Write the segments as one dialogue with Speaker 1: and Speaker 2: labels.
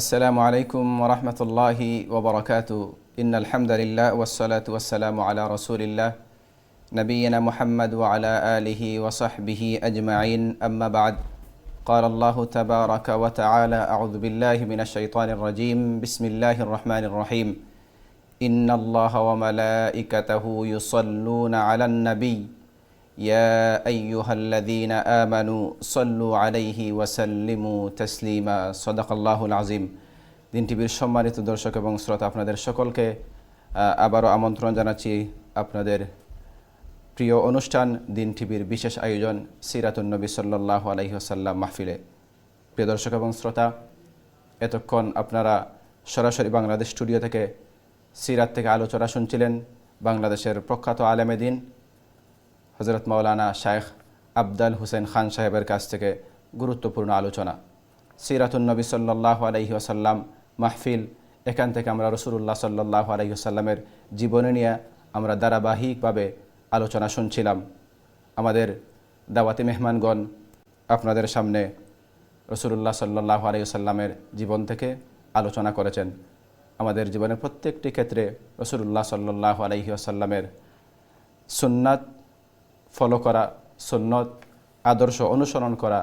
Speaker 1: السلام عليكم ورحمة الله وبركاته. إن الحمد لله والصلاة والسلام على رسول الله نبينا محمد وعلى آله وصحبه أجمعين. أما بعد قال الله تبارك وتعالى أعوذ بالله من الشيطان الرجيم. بسم الله الرحمن الرحيم. إن الله وملائكته يصلون على النبي يا أيها الذين آمنوا صلوا عليه وسلموا تسليما صدق الله العظيم দিন টিভির সম্মানিত দর্শক এবং শ্রোতা আপনাদের সকলকে আহ, আবারও আমন্ত্রণ জানাচ্ছি আপনাদের প্রিয় অনুষ্ঠান দিন টিভির বিশেষ আয়োজন সিরাতুন নবী সাল্লাহ আলহিহাসাল্লাম মাহফিলে প্রিয় দর্শক এবং শ্রোতা এতক্ষণ আপনারা সরাসরি বাংলাদেশ স্টুডিও থেকে সিরাত থেকে আলোচনা শুনছিলেন বাংলাদেশের প্রখ্যাত আলেমে দিন হজরত মৌলানা শায়েখ আবদাল হুসেন খান সাহেবের কাছ থেকে গুরুত্বপূর্ণ আলোচনা। সিরাতুন নবী সাল্লাহ আলহি আসাল্লাম মাহফিল, এখান থেকে আমরা রসুল্লাহ সাল্লাহ আলহি আসাল্লামের জীবনী নিয়ে আমরা ধারাবাহিকভাবে আলোচনা শুনছিলাম। আমাদের দাওয়াতি মেহমানগণ, আপনাদের সামনে রসুল্লাহ সাল্লাহ আলহি আসাল্লামের জীবন থেকে আলোচনা করেছেন। আমাদের জীবনের প্রত্যেকটি ক্ষেত্রে রসুল্লাহ সাল্লাহ আলহি আসাল্লামের সুন্নাত ফলো করা সুন্নত, আদর্শ অনুসরণ করা,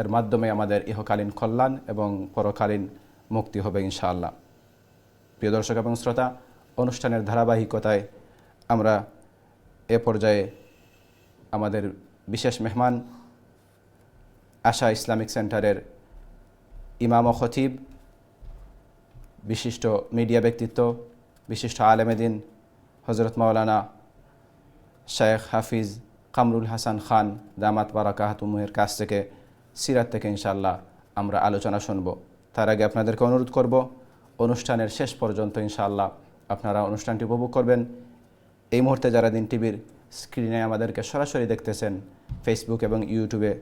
Speaker 1: এর মাধ্যমে আমাদের ইহকালীন কল্যাণ এবং পরকালীন মুক্তি হবে ইনশাআল্লাহ। প্রিয় দর্শক এবং শ্রোতা, অনুষ্ঠানের ধারাবাহিকতায় আমরা এ পর্যায়ে আমাদের বিশেষ মেহমান আশা ইসলামিক সেন্টারের ইমাম ও খতিব, বিশিষ্ট মিডিয়া ব্যক্তিত্ব, বিশিষ্ট আলেমেদিন হজরত মাওলানা শেখ হাফিজ কামরুল হাসান খান দামাত বারাকাহাতুমের কাছ থেকে, সিরাত থেকে ইনশাল্লাহ আমরা আলোচনা শুনব। তার আগে আপনাদেরকে অনুরোধ করব, অনুষ্ঠানের শেষ পর্যন্ত ইনশাআল্লাহ আপনারা অনুষ্ঠানটি উপভোগ করবেন। এই মুহূর্তে যারা দিন টিভির স্ক্রিনে আমাদেরকে সরাসরি দেখতেছেন ফেসবুক এবং ইউটিউবে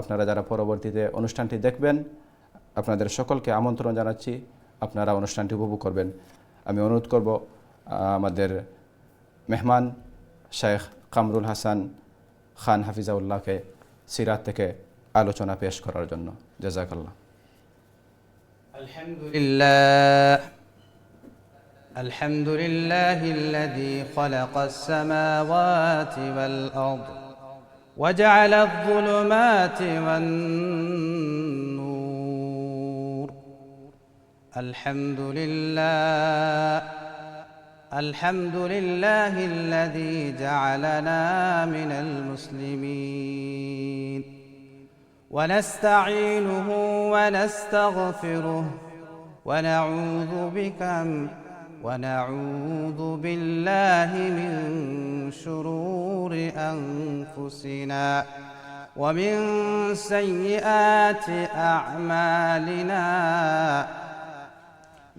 Speaker 1: আপনারা যারা পরবর্তীতে অনুষ্ঠানটি দেখবেন, আপনাদের সকলকে আমন্ত্রণ জানাচ্ছি, আপনারা অনুষ্ঠানটি উপভোগ করবেন। আমি অনুরোধ করব আমাদের মেহমান, শেখ কামরুল হাসান খান হাফিজাউল্লাহকে সিরাত থেকে আলোচনা পেশ করার জন্য জাজাকাল্লাহ
Speaker 2: الحمد لله الحمد لله الذي خلق السماوات والأرض وجعل الظلمات والنور الحمد لله الحمد لله الذي جعلنا من المسلمين. ونستعينه ونستغفره ونعوذ بك ونعوذ بالله من شرور أنفسنا ومن سيئات أعمالنا.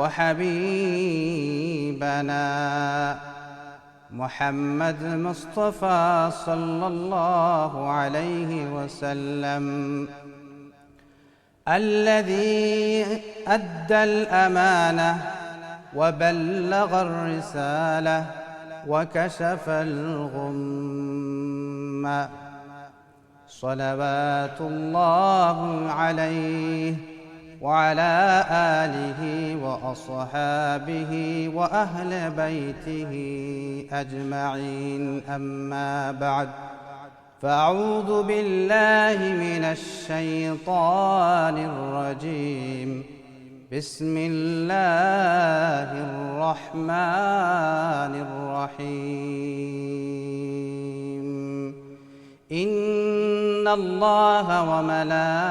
Speaker 2: وحبيبنا محمد مصطفى صلى الله عليه وسلم الذي أدى الأمانة وبلغ الرسالة وكشف الغمة صلوات الله عليه وعلى آله وأصحابه وأهل بيته أجمعين. أما بعد فأعوذ بالله من الشيطان الرجيم. بسم الله الرحمن الرحيم. إن الله وملائكته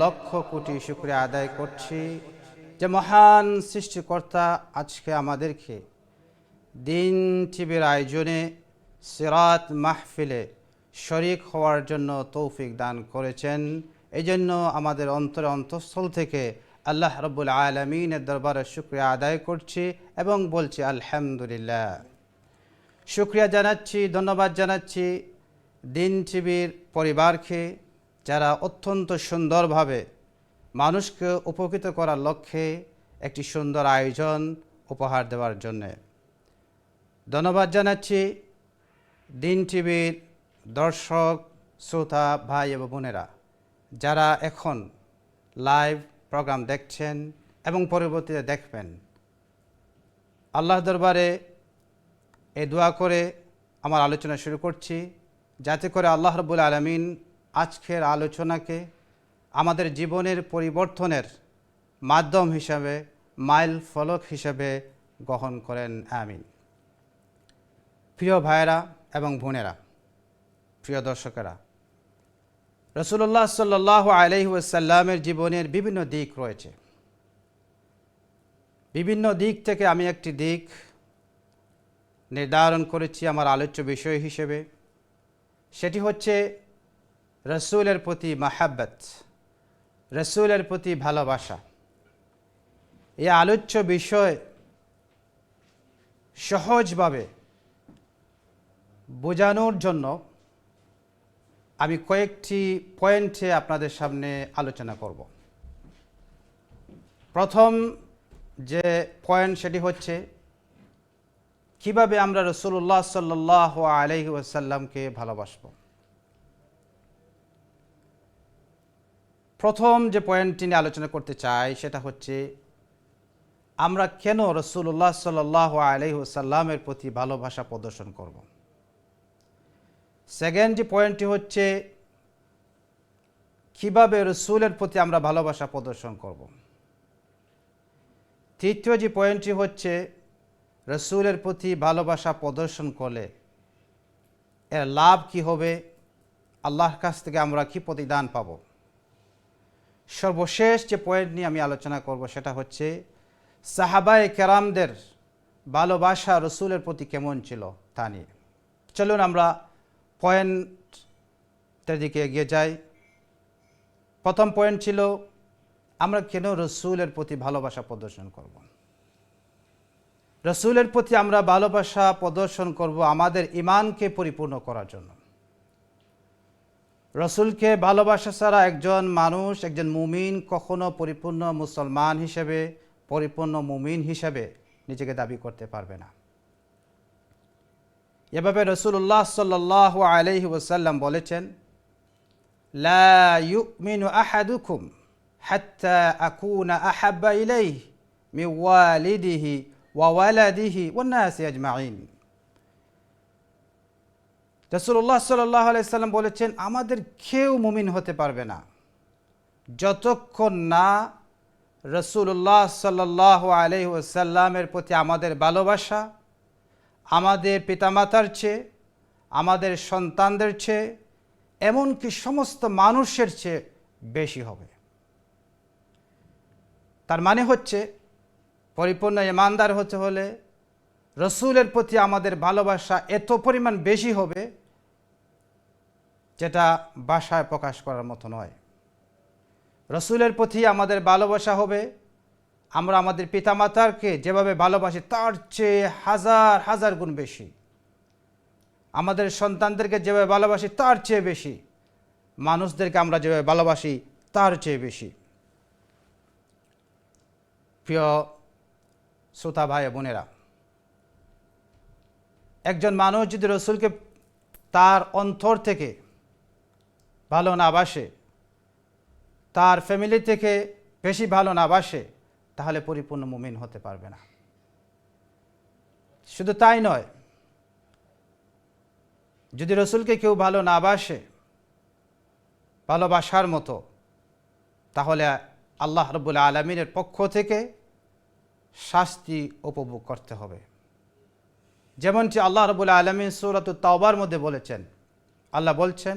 Speaker 2: লক্ষ কোটি শুক্রিয়া আদায় করছি যে মহান সৃষ্টিকর্তা আজকে আমাদেরকে দিন টিভির আয়োজনে সিরাত মাহফিলে শরিক হওয়ার জন্য তৌফিক দান করেছেন। এই জন্য আমাদের অন্তরে অন্তঃস্থল থেকে আল্লাহ রব্বুল আলমিনের দরবারে শুক্রিয়া আদায় করছি এবং বলছি আলহামদুলিল্লাহ। শুক্রিয়া জানাচ্ছি, ধন্যবাদ জানাচ্ছি দিন টিভির পরিবারকে যারা অত্যন্ত সুন্দরভাবে মানুষকে উপকৃত করার লক্ষ্যে একটি সুন্দর আয়োজন উপহার দেওয়ার জন্যে। ধন্যবাদ জানাচ্ছি দিন টিভির দর্শক, শ্রোতা, ভাই এবং বোনেরা, যারা এখন লাইভ প্রোগ্রাম দেখছেন এবং পরবর্তীতে দেখবেন। আল্লাহ দরবারে এ দোয়া করে আমার আলোচনা শুরু করছি। যাতে করে আল্লাহ রবুল আলমিন আজকের আলোচনাকে আমাদের জীবনের পরিবর্তনের মাধ্যম হিসাবে, মাইল ফলক হিসাবে গ্রহণ করেন। আমিন। প্রিয় ভাইয়েরা এবং বোনেরা, প্রিয় দর্শকেরা রসুল্লাহ সাল্লাহ আলহিউসাল্লামের জীবনের বিভিন্ন দিক রয়েছে। বিভিন্ন দিক থেকে আমি একটি দিক নির্ধারণ করেছি আমার আলোচ্য বিষয় হিসেবে। সেটি হচ্ছে রসুলের প্রতি মাহাব্বত, রসুলের প্রতি ভালোবাসা, এই আলোচ্য বিষয় সহজভাবে বোঝানোর জন্য আমি কয়েকটি পয়েন্টে আপনাদের সামনে আলোচনা করব। প্রথম যে পয়েন্ট সেটি হচ্ছে, কীভাবে আমরা রসুল্লাহ সাল্লাহ আলহি ওয়াসাল্লামকে ভালোবাসব? প্রথম যে পয়েন্টটি নিয়ে আলোচনা করতে চাই, সেটা হচ্ছে, আমরা কেন রসুল্লাহ সাল্লাহ আলহি ওসাল্লামের প্রতি ভালোবাসা প্রদর্শন করব? সেকেন্ড যে পয়েন্টটি হচ্ছে, কীভাবে রসুলের প্রতি আমরা ভালোবাসা প্রদর্শন করব? তৃতীয় যে পয়েন্টটি হচ্ছে, রসুলের প্রতি ভালোবাসা প্রদর্শন করলে এর লাভ কি হবে? আল্লাহর কাছ থেকে আমরা কি প্রতিদান পাব? সর্বশেষ যে পয়েন্ট নিয়ে আমি আলোচনা করব সেটা হচ্ছে, সাহাবায় কেরামদের ভালোবাসা রসুলের প্রতি কেমন ছিল তা নিয়ে। চলুন আমরা পয়েন্টের দিকে এগিয়ে যাই। প্রথম পয়েন্ট ছিল, আমরা কেন রসুলের প্রতি ভালোবাসা প্রদর্শন করব? রসুলের প্রতি আমরা ভালোবাসা প্রদর্শন করব আমাদের ইমানকে পরিপূর্ণ করার জন্য। রসুলকে ভালোবাসা ছাড়া একজন মানুষ, একজন মুমিন কখনো পরিপূর্ণ মুসলমান হিসেবে, পরিপূর্ণ মুমিন হিসেবে নিজেকে দাবি করতে পারবে না। এভাবে রসুল্লাহ সাল্লাহ আলহি ওসাল্লাম বলেছেন, লা ইউমিনু আহাদুকুম মি ওয়ালিদিহি ওয়ালাদিহি ওয়ান্নাসি আজমাইন। রসুল্লাহ সাল্লাহ আলাইসাল্লাম বলেছেন, আমাদের কেউ মুমিন হতে পারবে না। যতক্ষণ না রসুল্লাহ সাল্লাহ আলহি ওসাল্লামের প্রতি আমাদের ভালোবাসা, আমাদের পিতামাতার চেয়ে, আমাদের সন্তানদের চেয়ে, এমনকি সমস্ত মানুষের চেয়ে বেশি হবে। তার মানে হচ্ছে, পরিপূর্ণ ইমানদার হতে হলে, রসুলের প্রতি আমাদের ভালোবাসা এত পরিমাণ বেশি হবে যেটা বাসায় প্রকাশ করার মতো নয়। রসুলের প্রতি আমাদের ভালোবাসা হবে। আমরা আমাদের পিতামাতারকে যেভাবে ভালোবাসি, তার চেয়ে হাজার হাজার গুণ বেশি। আমাদের সন্তানদেরকে যেভাবে ভালোবাসি, তার চেয়ে বেশি। মানুষদেরকে আমরা যেভাবে ভালোবাসি, তার চেয়ে বেশি। প্রিয় শ্রোতা ভাই বোনেরা, একজন মানুষ যদি রসুলকে তার অন্তর থেকে ভালো না বাসে, তার ফ্যামিলি থেকে বেশি ভালো না বাসে, তাহলে পরিপূর্ণ মুমিন হতে পারবে না। শুধু তাই নয়, যদি রসুলকে কেউ ভালো না বাসে, ভালোবাসার মতো, তাহলে আল্লাহ রব্বুল আলমিনের পক্ষ থেকে শাস্তি উপভোগ করতে হবে। যেমনটি আল্লাহ রবুল আলমিন সুরত তাওবার মধ্যে বলেছেন, আল্লাহ বলছেন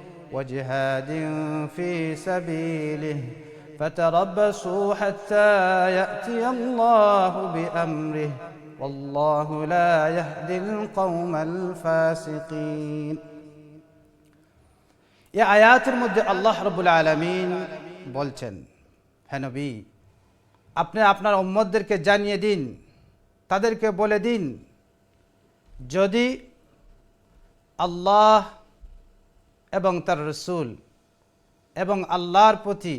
Speaker 2: وجهاد في سبيله فتربصوا حتى يأتي الله بأمره والله لا يهدي القوم الفاسقين এই আয়াতের মধ্যে আল্লাহ রবুল আলমিন বলছেন হ্যাঁ নবী আপনি আপনার উম্মদদেরকে জানিয়ে দিন তাদেরকে বলে দিন যদি আল্লাহ এবং তার রসুল এবং আল্লাহর প্রতি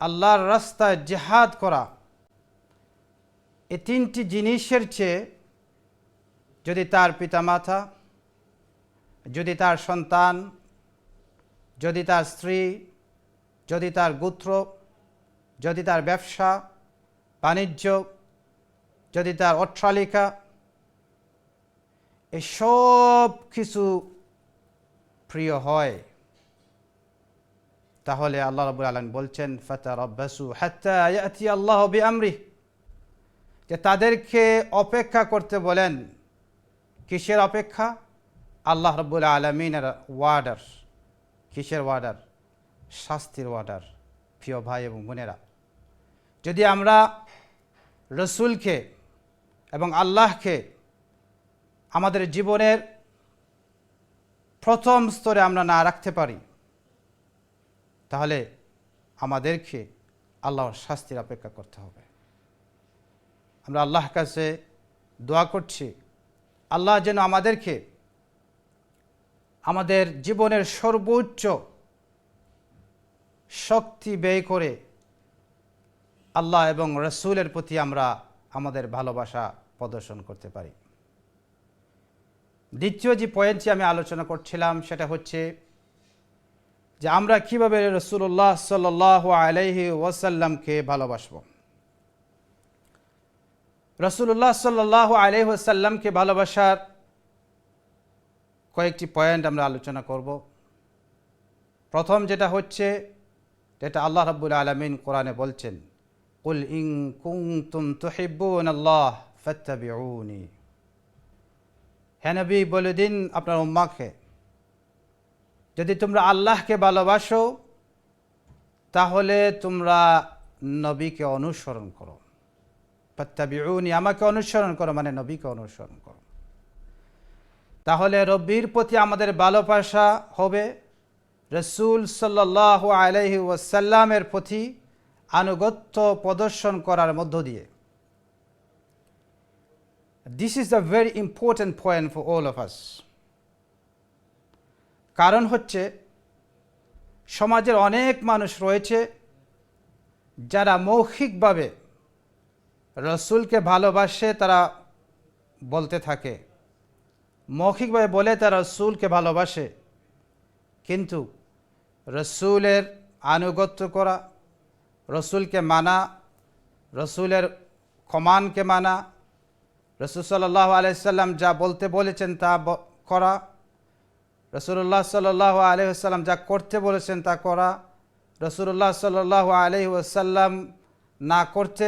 Speaker 2: আল্লাহর রাস্তায় জেহাদ করা। এই তিনটি জিনিসের চেয়ে যদি তার পিতামাতা, যদি তার সন্তান, যদি তার স্ত্রী, যদি তার গোত্র, যদি তার ব্যবসা, বাণিজ্য, যদি তার অট্টালিকা, এসব কিছু প্রিয় হয়, তাহলে আল্লাহ রবুল আলম বলছেন ফতা রব্বাসু হাত্তা আল্লাহ আমরি যে তাদেরকে অপেক্ষা করতে বলেন, কিসের অপেক্ষা? আল্লাহ রব্বুল আলমিনের ওয়ার্ডার কিসের ওয়ার্ডার শাস্তির ওয়ার্ডার প্রিয় ভাই এবং বোনেরা। যদি আমরা রসুলকে এবং আল্লাহকে আমাদের জীবনের প্রথম স্তরে আমরা না রাখতে পারি, তাহলে আমাদেরকে আল্লাহর শাস্তির অপেক্ষা করতে হবে। আমরা আল্লাহ কাছে দোয়া করছি, আল্লাহ যেন আমাদেরকে আমাদের জীবনের সর্বোচ্চ শক্তি ব্যয় করে আল্লাহ এবং রসুলের প্রতি আমরা আমাদের ভালোবাসা প্রদর্শন করতে পারি। দ্বিতীয় যে পয়েন্টটি আমি আলোচনা করছিলাম, সেটা হচ্ছে যে আমরা কীভাবে রসুল্লাহ সাল আলহি ওয়াসাল্লামকে ভালোবাসব। রসুল্লাহ সাল্লাহ আলহি ওয়াসাল্লামকে ভালোবাসার কয়েকটি পয়েন্ট আমরা আলোচনা করব। প্রথম যেটা হচ্ছে, যেটা আল্লাহ রাব্বুল আলমিন কোরআনে বলছেন, কুল ইং কুং তুম তুহিব্বুন আল্লাহ ফাত্তাবিউনি। হ্যাঁ নবী, বলে দিন আপনার উম্মাকে। যদি তোমরা আল্লাহকে ভালোবাসো, তাহলে তোমরা নবীকে অনুসরণ করো। ফাত্তাবিউনি, আমাকে অনুসরণ করো মানে নবীকে অনুসরণ করো। তাহলে রব্বির প্রতি আমাদের ভালোবাসা হবে, রসুল সাল্লাহ আলহি ওয়াসাল্লামের প্রতি আনুগত্য প্রদর্শন করার মধ্য দিয়ে। This is the very important point for all of us কারণ হচ্ছে, সমাজের অনেক মানুষ রয়েছে যারা মৌখিকভাবে রসুলকে ভালোবাসে তারা বলতে থাকে। মৌখিকভাবে বলে তারা রসুলকে ভালোবাসে। কিন্তু রসুলের আনুগত্য করা, রসুলকে মানা, রসুলের কমানকে মানা রসুল সাল্লাহ আলাইসাল্লাম যা বলতে বলেছেন তা করা রসুল্লাহ সাল্লাহ আলহিহাল্লাম যা করতে বলেছেন তা করা রসুল্লাহ সাল্লাহ আলহি ওসাল্লাম না করতে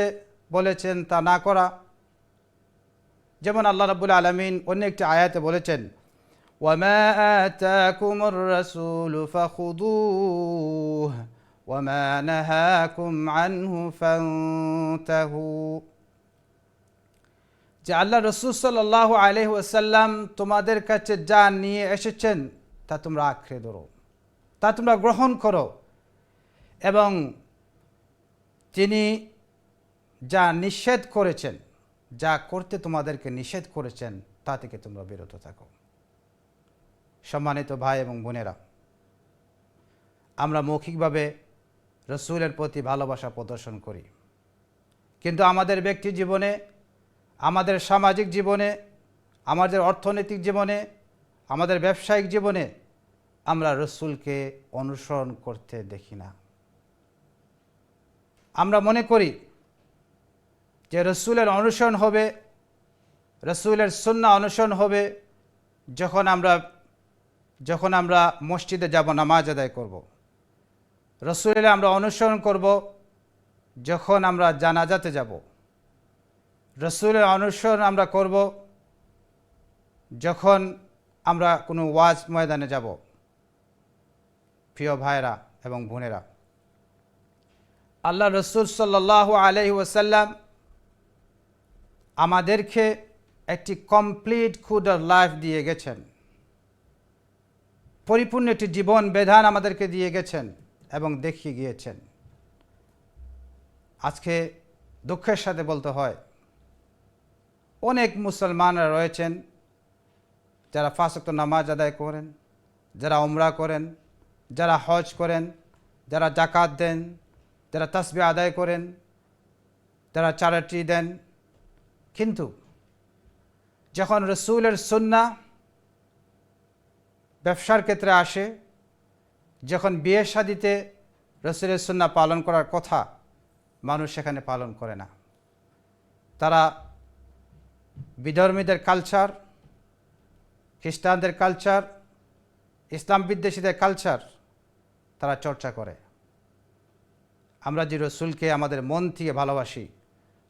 Speaker 2: বলেছেন তা না করা যেমন আল্লাহ রাবুল আলমিন অন্য একটি আয়াতে বলেছেন وما آتاكم الرسول فخذوه وما نهاكم عنه فانتهوا যে আল্লাহ রসুল সাল্লাহ আলহাসাল্লাম তোমাদের কাছে যা নিয়ে এসেছেন, তা তোমরা আঁকড়ে ধরো, তা তোমরা গ্রহণ করো। এবং তিনি যা নিষেধ করেছেন, যা করতে তোমাদেরকে নিষেধ করেছেন, তা থেকে তোমরা বিরত থাকো। সম্মানিত ভাই এবং বোনেরা, আমরা মৌখিকভাবে রসুলের প্রতি ভালোবাসা প্রদর্শন করি। কিন্তু আমাদের ব্যক্তি জীবনে আমাদের সামাজিক জীবনে, আমাদের অর্থনৈতিক জীবনে, আমাদের ব্যবসায়িক জীবনে আমরা রসুলকে অনুসরণ করতে দেখি না। আমরা মনে করি যে রসুলের অনুসরণ হবে, রসুলের সন্না অনুসরণ হবে যখন আমরা যখন আমরা মসজিদে যাব, নামাজ আদায় করব। রসুলের আমরা অনুসরণ করব যখন আমরা জানাজাতে যাব। রসুলের অনুসরণ আমরা করব যখন আমরা কোনো ওয়াজ ময়দানে যাব, প্রিয় ভাইরা এবং বোনেরা। আল্লাহ রসুল সাল্লাহ আলহি ওসাল্লাম আমাদেরকে একটি কমপ্লিট খুদার লাইফ দিয়ে গেছেন। পরিপূর্ণ একটি জীবন বিধান আমাদেরকে দিয়ে গেছেন এবং দেখিয়ে গিয়েছেন। আজকে দুঃখের সাথে বলতে হয় অনেক মুসলমানরা রয়েছেন যারা ফাঁসক্ত নামাজ আদায় করেন, যারা উমরা করেন, যারা হজ করেন, যারা জাকাত দেন, যারা তসবি আদায় করেন, যারা চ্যারিটি দেন। কিন্তু যখন রসুলের সন্না ব্যবসার ক্ষেত্রে আসে, যখন বিয়ে শাদিতে রসুলের সন্না পালন করার কথা মানুষ সেখানে পালন করে না। তারা বিধর্মীদের কালচার খ্রিস্টানদের কালচার ইসলাম বিদ্বেষীদের কালচার তারা চর্চা করে। আমরা যে রসুলকে আমাদের মন থেকে ভালোবাসি,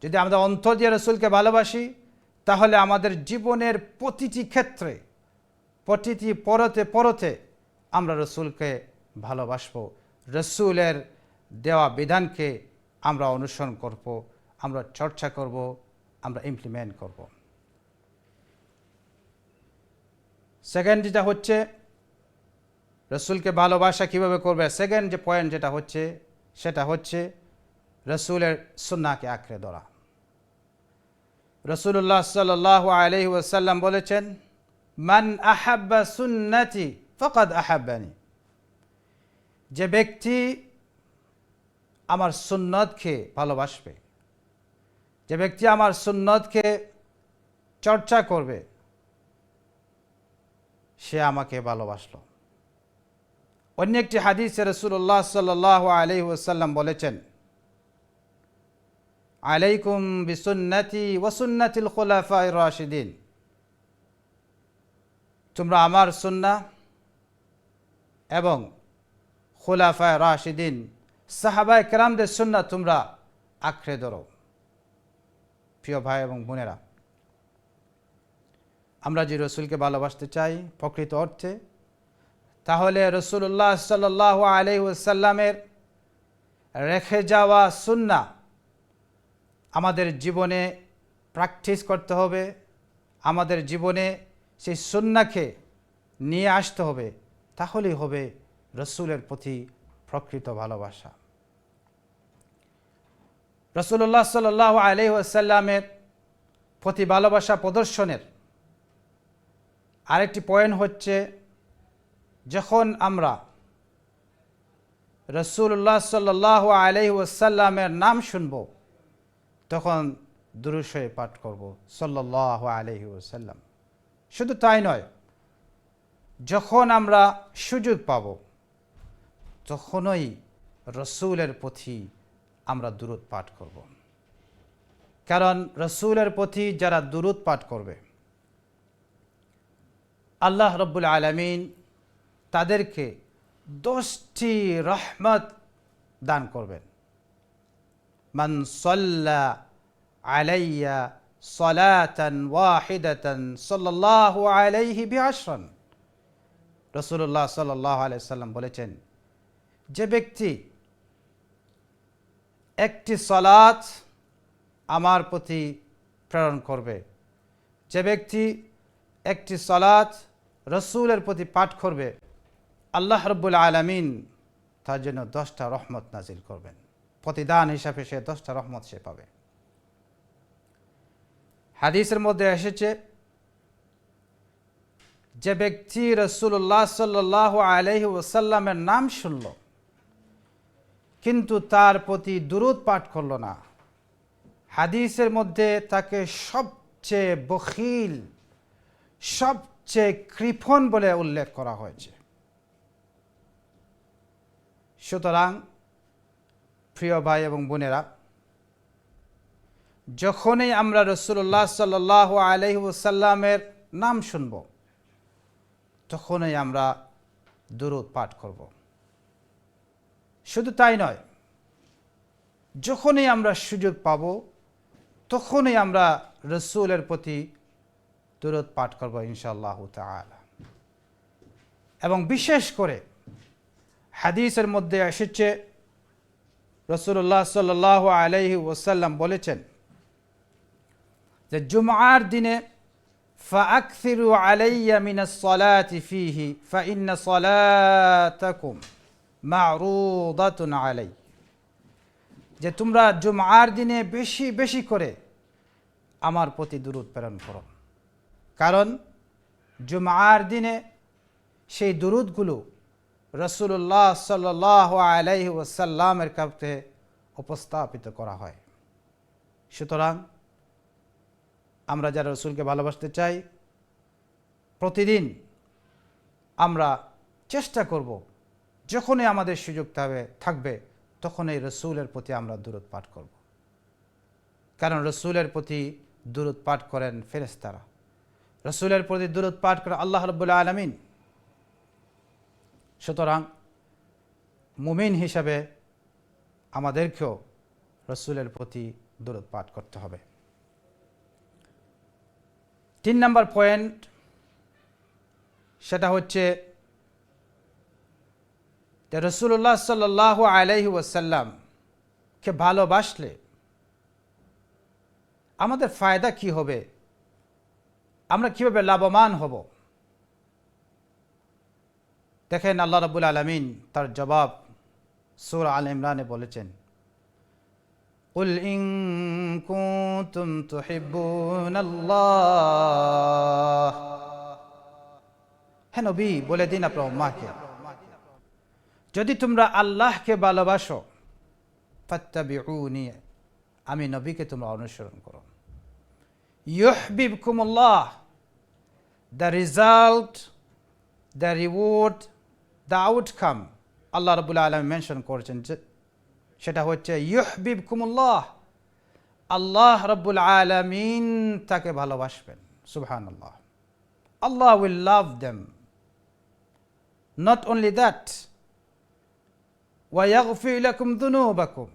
Speaker 2: যদি আমরা অন্তর দিয়ে রসুলকে ভালোবাসি, তাহলে আমাদের জীবনের প্রতিটি ক্ষেত্রে, প্রতিটি পরতে পরতে আমরা রসুলকে ভালোবাসব। রসুলের দেওয়া বিধানকে আমরা অনুসরণ করব, আমরা চর্চা করব, আমরা ইমপ্লিমেন্ট করব। সেকেন্ড যেটা হচ্ছে, রসুলকে ভালোবাসা কীভাবে করবে? সেকেন্ড যে পয়েন্ট যেটা হচ্ছে, সেটা হচ্ছে রসুলের সুন্নাকে আঁকড়ে ধরা। রসুল্লাহ সাল্লাহ আলহি ওসাল্লাম বলেছেন, মান আহাব্বা সুন্নাতি ফকাদ আহাব্বানি। যে ব্যক্তি আমার সুন্নতকে ভালোবাসবে, যে ব্যক্তি আমার সুন্নতকে চর্চা করবে সে আমাকে ভালোবাসলো। অন্য একটি হাদিসে রসুল্লাহ সাল্লাহ আলহি ওসাল্লাম বলেছেন, আলাইকুম বিসুন্নতি ওসুন্নতিল খোলাফা রাশিদিন। তোমরা আমার সুন্না এবং খোলাফায় রাশিদিন, সাহাবায় কেরামদের সুন্না তোমরা আঁকড়ে ধরো। প্রিয় ভাই এবং বোনেরা আমরা যে রসুলকে ভালোবাসতে চাই প্রকৃত অর্থে, তাহলে রসুল্লাহ সাল্লাহ আলহিসাল্লামের রেখে যাওয়া সুন্না আমাদের জীবনে প্র্যাকটিস করতে হবে, আমাদের জীবনে সেই সুন্নাকে নিয়ে আসতে হবে, তাহলেই হবে রসুলের প্রতি প্রকৃত ভালোবাসা। রসুল্লাহ সাল্লাহ আলহিসাল্লামের প্রতি ভালোবাসা প্রদর্শনের আরেকটি পয়েন্ট হচ্ছে, যখন আমরা রসুল্লাহ সাল্লাহ আলহি ওসাল্লামের নাম শুনব, তখন দুরুশয়ে পাঠ করব সাল্লাহ আলহি ওসাল্লাম শুধু তাই নয়, যখন আমরা সুযোগ পাব, তখনই রসুলের প্রতি আমরা দূরত পাঠ করব। কারণ রসুলের প্রতি যারা দূরত পাঠ করবে আল্লাহ রব্বুল আলমিন তাদেরকে দশটি রহমত দান করবেন। মান সল্লা আলাইয়া সলাতান ওয়াহিদাতান সাল্লাল্লাহু আলাইহি বিআশরান। রসুল্লাহ সাল্লাহ আলাইসাল্লাম বলেছেন, যে ব্যক্তি একটি সলাৎ আমার প্রতি প্রেরণ করবে, যে ব্যক্তি একটি সলাৎ রসুলের প্রতি পাঠ করবে, আল্লাহ রব্বুল আলমিন তার জন্য দশটা রহমত নাজিল করবেন। প্রতিদান হিসাবে সে দশটা রহমত সে পাবে। হাদিসের মধ্যে এসেছে, যে ব্যক্তি রসুল্লাহ সাল্লাহ আলহি ওসাল্লামের নাম শুনল, কিন্তু তার প্রতি দুরুদ পাঠ করল না। হাদিসের মধ্যে তাকে সবচেয়ে বখিল সবচেয়ে কৃপণ বলে উল্লেখ করা হয়েছে। সুতরাং, প্রিয় ভাই এবং বোনেরা, যখনই আমরা রসুল্লাহ সাল্লাহ আলহি ওসাল্লামের নাম শুনব, তখনই আমরা দুরুদ পাঠ করব। শুধু তাই নয়, যখনই আমরা সুযোগ পাব, তখনই আমরা রসুলের প্রতি তুরত পাঠ করব ইনশাআল্লাহ তালা এবং বিশেষ করে হাদিসের মধ্যে এসেছে রসুল্লাহ সাল আলহি ওসাল্লাম বলেছেন যে জুমার দিনে ফাকসিরু আলাইয়া আলাই। যে, তোমরা জুমার দিনে বেশি বেশি করে আমার প্রতি দূরত প্রেরণ করো। কারণ জুমার দিনে সেই দুরুদগুলো রসুল্লাহ সাল্লাহ আলাইহি ওসাল্লামের কাছে উপস্থাপিত করা হয়। সুতরাং আমরা যারা রসুলকে ভালোবাসতে চাই, প্রতিদিন আমরা চেষ্টা করব, যখনই আমাদের সুযোগ থাকবে থাকবে, তখনই রসুলের প্রতি আমরা দূরত পাঠ করব। কারণ রসুলের প্রতি দূরত পাঠ করেন ফেরেস্তারা রসুলের প্রতি দূরত পাঠ করেন আল্লাহ রব্বুল্লা আলমিন। সুতরাং মুমিন হিসাবে আমাদেরকেও রসুলের প্রতি দূরত পাঠ করতে হবে। তিন নম্বর পয়েন্ট সেটা হচ্ছে রসুল্লাহ সাল্লাহ আলাইহি ওয়াসাল্লামকে ভালোবাসলে আমাদের ফায়দা কি হবে? আমরা কিভাবে লাভবান হব দেখেন আল্লাহ রাবুল আলমিন তার জবাব সুর আল ইমরানে বলেছেন قل إن كنتم تحبون الله হ্যাঁ নবী বলে দিন আপনার মাকে যদি তোমরা আল্লাহকে ভালোবাসো ফাত্তাবিউনি আমি নবীকে তোমরা অনুসরণ করো ইউহবিবকুমুল্লাহ The result the reward the outcome Allah রবুল্লা আলম মেনশন করেছেন যে সেটা হচ্ছে ইহবিব কুমুল্লাহ আল্লাহ রব্বুল আলমিন তাকে ভালোবাসবেন। সুবহান আল্লাহ Allah will love them not only that ওয়াইয়াগফিলাকুম দুনুবাকুম.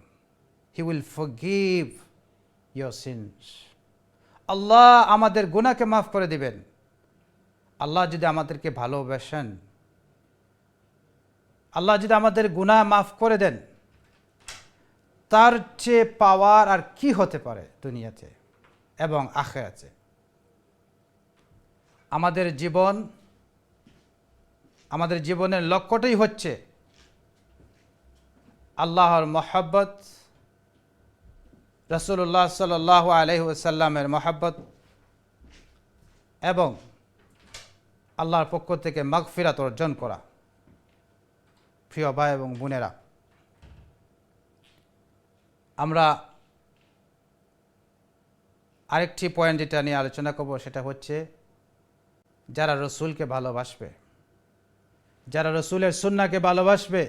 Speaker 2: He will forgive your sins Allah আমাদের গুনাহকে মাফ করে দিবেন। আল্লাহ যদি আমাদেরকে ভালোবাসেন, আল্লাহ যদি আমাদের গুনাহ মাফ করে দেন, তার চেয়ে পাওয়ার আর কি হতে পারে দুনিয়াতে এবং আখে আছে আমাদের জীবন, আমাদের জীবনের লক্ষ্যটাই হচ্ছে আল্লাহর মহাব্বত রসুল্লাহ সাল আলহিসাল্লামের মহাব্বত এবং আল্লাহর পক্ষ থেকে মাগফিরাত অর্জন করা। প্রিয় ভাই এবং বোনেরা, আমরা আরেকটি পয়েন্ট যেটা নিয়ে আলোচনা করব, সেটা হচ্ছে যারা রসুলকে ভালোবাসবে, যারা রসুলের সুন্নাকে ভালোবাসবে,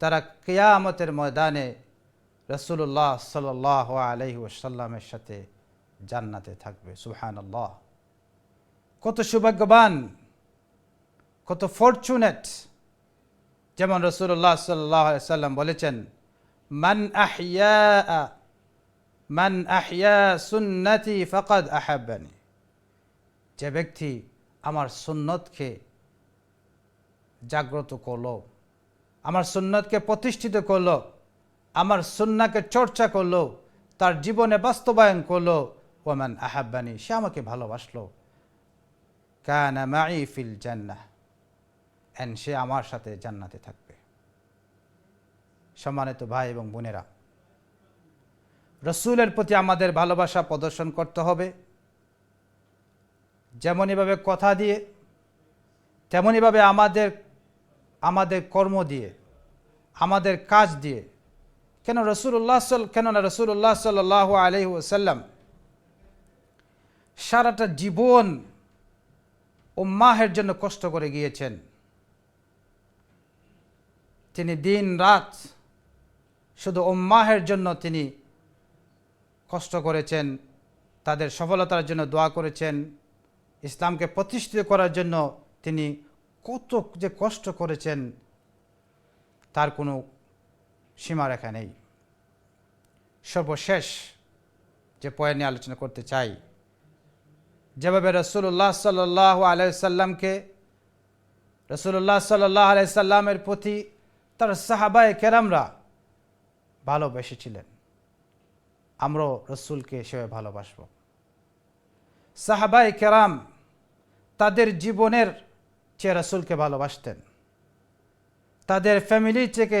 Speaker 2: তারা কেয়ামতের ময়দানে রসুল্লাহ সাল আলহি ওসাল্লামের সাথে জান্নাতে থাকবে। সুহান আল্লাহ কত সৌভাগ্যবান, কত ফরচুনেট যেমন রসুল্লাহ সাল্লাহ সাল্লাম বলেছেন, মান আহিয়া মান আহিয়া সুন্নতি ফকদ আহাবানি যে ব্যক্তি আমার সুন্নতকে জাগ্রত করল, আমার সুন্নতকে প্রতিষ্ঠিত করল, আমার সুন্নাকে চর্চা করল, তার জীবনে বাস্তবায়ন করল ওমান আহাব্বানি, সে আমাকে ভালোবাসলো। কানা মাই ফিল জান্নাহ। অ্যান্ড সে আমার সাথে জান্নাতে থাকবে। সম্মানিত ভাই এবং বোনেরা, রসুলের প্রতি আমাদের ভালোবাসা প্রদর্শন করতে হবে। যেমনইভাবে কথা দিয়ে তেমনইভাবে আমাদের আমাদের কর্ম দিয়ে, আমাদের কাজ দিয়ে, কেন রসুল্লাহ সাল, কেননা রসুল্লাহ সাল্লাহ আলহি ওসাল্লাম সারাটা জীবন ও মাহের জন্য কষ্ট করে গিয়েছেন। তিনি দিন রাত শুধু ওম্মাহের জন্য তিনি কষ্ট করেছেন, তাদের সফলতার জন্য দোয়া করেছেন, ইসলামকে প্রতিষ্ঠিত করার জন্য তিনি কত যে কষ্ট করেছেন, তার কোনো সীমারেখা নেই। সর্বশেষ যে পয়েন্ট নিয়ে আলোচনা করতে চাই যেভাবে রসুল্লাহ সাল্লাহ আলাইসাল্লামকে রসুল্লাহ সাল্লাহ আলাইসাল্লামের প্রতি তার সাহাবায় কেরামরা ভালোবেসেছিলেন। আমরাও রসুলকে সেভাবে ভালোবাসব। সাহাবাই কেরাম তাদের জীবনের চেয়ে রসুলকে ভালোবাসতেন। তাদের ফ্যামিলি থেকে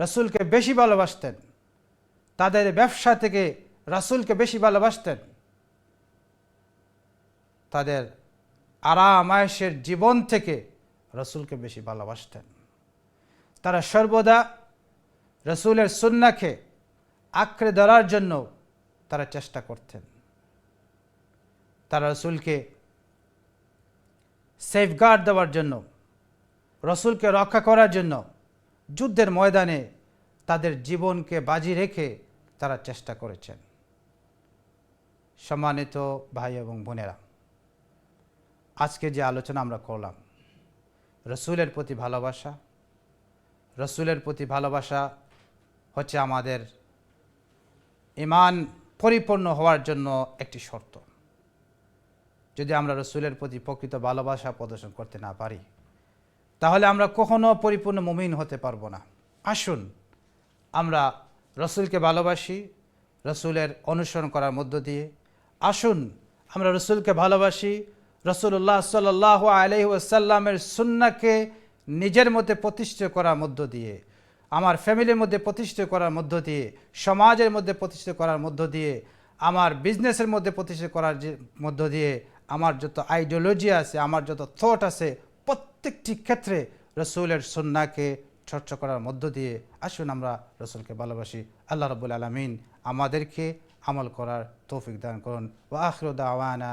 Speaker 2: রসুলকে বেশি ভালোবাসতেন। তাদের ব্যবসা থেকে রাসুলকে বেশি ভালোবাসতেন। তাদের আরাম আয়েসের জীবন থেকে রসুলকে বেশি ভালোবাসতেন। তারা সর্বদা রসুলের সুন্নাকে আঁকড়ে ধরার জন্য তারা চেষ্টা করতেন। তারা রসুলকে সেফগার্ড দেওয়ার জন্য, রসুলকে রক্ষা করার জন্য যুদ্ধের ময়দানে তাদের জীবনকে বাজি রেখে তারা চেষ্টা করেছেন। সম্মানিত ভাই এবং বোনেরা আজকে যে আলোচনা আমরা করলাম, রসুলের প্রতি ভালোবাসা, রসুলের প্রতি ভালোবাসা হচ্ছে আমাদের ইমান পরিপূর্ণ হওয়ার জন্য একটি শর্ত। যদি আমরা রসুলের প্রতি প্রকৃত ভালোবাসা প্রদর্শন করতে না পারি, তাহলে আমরা কখনো পরিপূর্ণ মুমিন হতে পারব না। আসুন, আমরা রসুলকে ভালোবাসি, রসুলের অনুসরণ করার মধ্য দিয়ে আসুন, আমরা রসুলকে ভালোবাসি রসুল্লাহ সাল্লাহ আলহি আসাল্লামের সুন্নাকে নিজের মধ্যে প্রতিষ্ঠিত করার মধ্য দিয়ে, আমার ফ্যামিলির মধ্যে প্রতিষ্ঠিত করার মধ্য দিয়ে, সমাজের মধ্যে প্রতিষ্ঠিত করার মধ্য দিয়ে, আমার বিজনেসের মধ্যে প্রতিষ্ঠিত করার মধ্য দিয়ে, আমার যত আইডিওলজি আছে, আমার যত থট আছে, প্রত্যেকটি ক্ষেত্রে রসুলের সন্নাকে চর্চা করার মধ্য দিয়ে আসুন আমরা রসুলকে ভালোবাসি। আল্লাহ রবুল আলমিন আমাদেরকে আমল করার তৌফিক দান করুন। ও আখরুদ আওয়ানা